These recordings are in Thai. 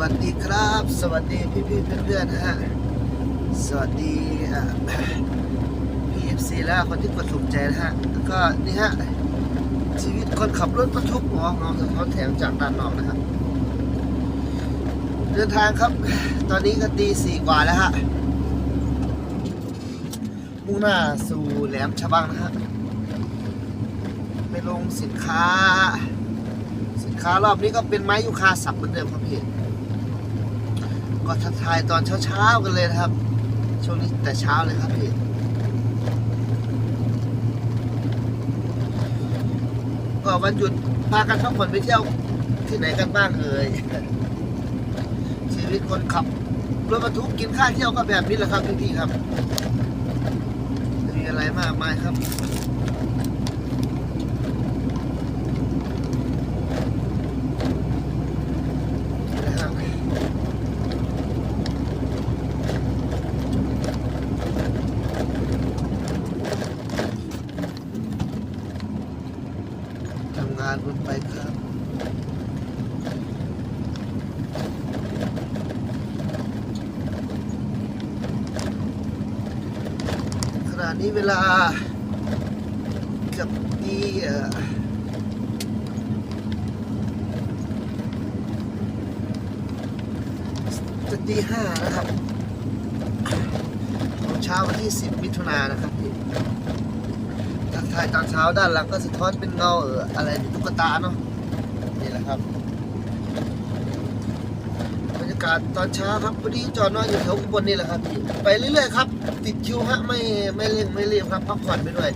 วัสดีครับ สวัสดีพี่พี่ๆเพื่อนๆนะฮะสวัสดีพีเอฟซีแล้วคนที่กดถูกใจนะฮะแล้วก็นี่ฮะชีวิตคนขับรถบรรทุกหัวของสะท้อนแถงจากด้านนอกนะครับเดินทางครับ ตอนนี้ก็ตีสี่กว่าแล้วฮะมุ่งหน้าสู่แหลมฉบังนะฮะไปลงสินค้า สินค้ารอบนี้ก็เป็นไม้ยูคาสับเหมือนเดิมครับพี่ ก็ทักทายตอนเช้าๆกันเลยนะครับ ช่วงนี้แต่เช้าเลยครับพี่ก็วันหยุดพากันพักผ่อนไปเที่ยวที่ไหนกันบ้างเอ่ยชีวิตคนขับรถบรรทุกกินข้าวเที่ยวก็แบบนี้แหละครับพี่ๆครับมีอะไรมากมายครับ นะฮะทำงานบนไปครับขณะนี้เวลาเกือบตีเอ่อจะตีห้านะครับของเช้าวันที่ 10 มิถุนายนนะครับ พี่ทักทายตอนเช้าด้านหลังก็สะท้อนเป็นเงาเอออะไรตุ๊กตาเนาะนี่แหละครับบรรยากาศตอนเช้าครับพอดีจอดนอนอยู่แถวอุบลนี่แหละครับพี่ไปเรื่อยๆครับ ติดคิวฮะไม่ไม่เร่งไม่รีบครับพักผ่อนไปด้วย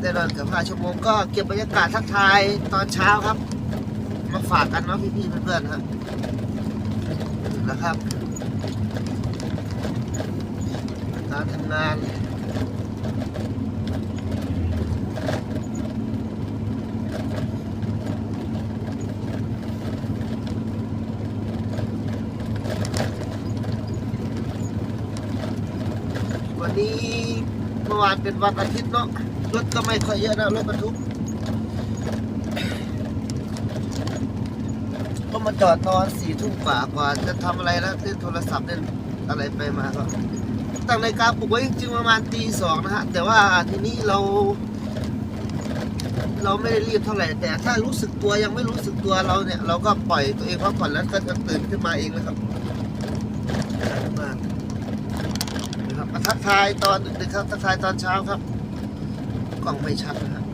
ได้นอนเกือบห้าชั่วโมงก็เก็บบรรยากาศทักทายตอนเช้าครับ มาฝากกันเนาะพี่ๆเพื่อนๆครับนะครับการทำงาน วันนี้เมื่อวานเป็นวันอาทิตย์เนาะรถก็ไม่ค่อยเยอะนะรถบรรทุกก็มาจอดตอนสี่ทุ่มกว่ากว่าจะทำอะไรแล้วเล่นโทรศัพท์เล่นอะไรไปมาก็ตั้งนาฬิกาปลุกไว้จริงๆประมาณตีสองนะฮะ แต่ว่าทีนี้เรา เราไม่ได้รีบเท่าไหร่ แต่ถ้ารู้สึกตัวยังไม่รู้สึกตัวเราเนี่ย เราก็ปล่อยตัวเองพักผ่อนแล้วก็จะตื่นขึ้นมาเองนะครับมาก ครับมาทักทายตอนดึกๆครับทักทายตอนเช้าครับ กล้องไม่ชัดนะครับ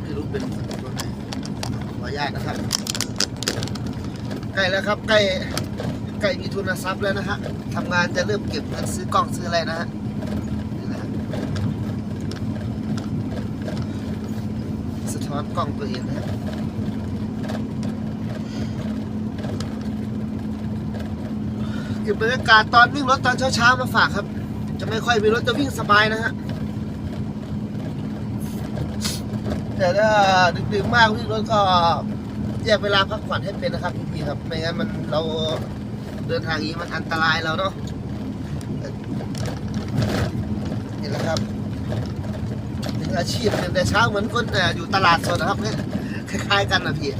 ไม่รู้เป็นตัวไหนขออนุญาตนะครับ ใกล้แล้วครับใกล้ใกล้มีทุนทรัพย์แล้วนะฮะทำงานจะเริ่มเก็บเงินซื้อกล้องซื้ออะไรนะฮะสะท้อนกล้องตัวเองนะฮะเก็บบรรยากาศตอนวิ่งรถตอนเช้าๆมาฝากครับ จะไม่ค่อยมีรถจะวิ่งสบายนะฮะ แต่ถ้าดึกๆมากวิ่งรถก็แยกเวลาพักผ่อนให้เป็นนะครับพี่ๆครับ ไม่งั้นมันเราเดินทางนี้มันอันตรายเราเนาะนี่แหละครับเป็นอาชีพหนึ่งแต่เช้าเหมือนคนอยู่ตลาดสดนะครับคล้ายๆกันนะพี่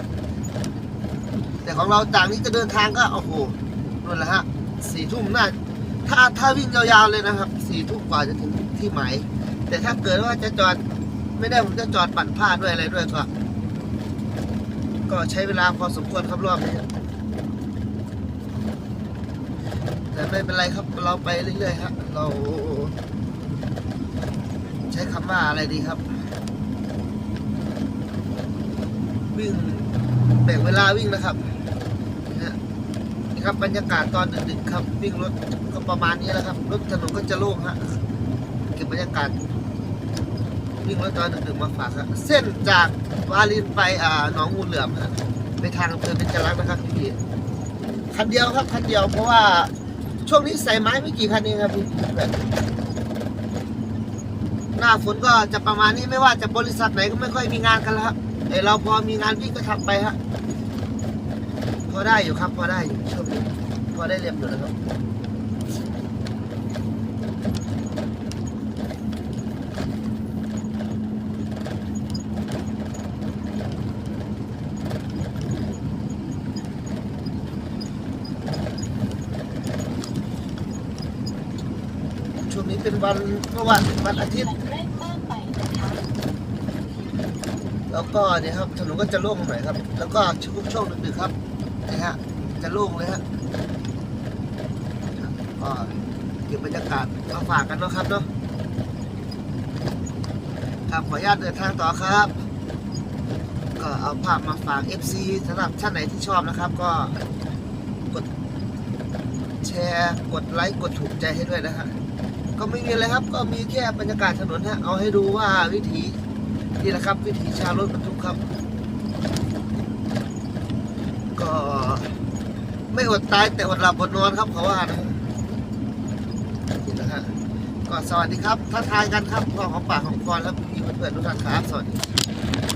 แต่ของเราจากนี้จะเดินทางก็โอ้โหนั่นแหละฮะสี่ทุ่มน่า ถ้าถ้าวิ่งยาวๆเลยนะครับสี่ทุ่มกว่าจะถึงที่หมายแต่ถ้าเกิดว่าจะจอดไม่ได้ผมจะจอดปั่นผ้าด้วยอะไรด้วยก็ก็ใช้เวลาพอสมควรครับรอบนี้แต่ไม่เป็นไรครับเราไปเรื่อยๆครับเรา ใช้คำว่าอะไรดีครับ วิ่งแบ่งเวลาวิ่งนะครับ ครับบรรยากาศตอนดึกๆครับวิ่งรถก็ประมาณนี้แหละครับรถถนนก็จะโล่งฮะเก็บบรรยากาศวิ่งรถตอนดึกๆมาฝากครับเส้นจากวารินไปอ่าหนองงูเหลือมฮะไปทางอำเภอเป็นจรักนะครับพี่คันเดียวครับคันเดียวเพราะว่าช่วงนี้ใส่ไม้ไม่กี่คันเองครับพี่หน้าฝนก็จะประมาณนี้ไม่ว่าจะบริษัทไหนก็ไม่ค่อยมีงานกันแล้วครับไอเราพอมีงานวิ่งก็ทำไปฮะ พอได้อยู่ครับพอได้อยู่ช่อบพอได้เรียบอยู่แล้วครับช่วงนี้เป็นวันเมื่อวานวันอาทิตย์ แล้วก็เนี่ยครับถนนก็จะโล่งหน่อยครับ แล้วก็ช่วงช่วงนึ่งครับ นะฮะ จะโล่งเลยฮะก็เก็บบรรยากาศมาฝากกันนะครับเนาะครับขออนุญาตเดินทางต่อครับ ก็เอาภาพมาฝาก FC สำหรับท่านไหนที่ชอบนะครับ ก็กดแชร์กดไลค์กดถูกใจให้ด้วยนะฮะก็ไม่มีอะไรครับ ก็มีแค่บรรยากาศถนนฮะเอาให้ดูว่าวิถีนี่แหละครับ วิถีชาวรถบรรทุกครับ ไม่อดตายแต่อดหลับอดนอนครับเขาว่านะนะฮะก็สวัสดีครับทักทายกันครับพ่อของปากของคอนแล้วพี่เพื่อนๆทุกท่านครับสวัสดี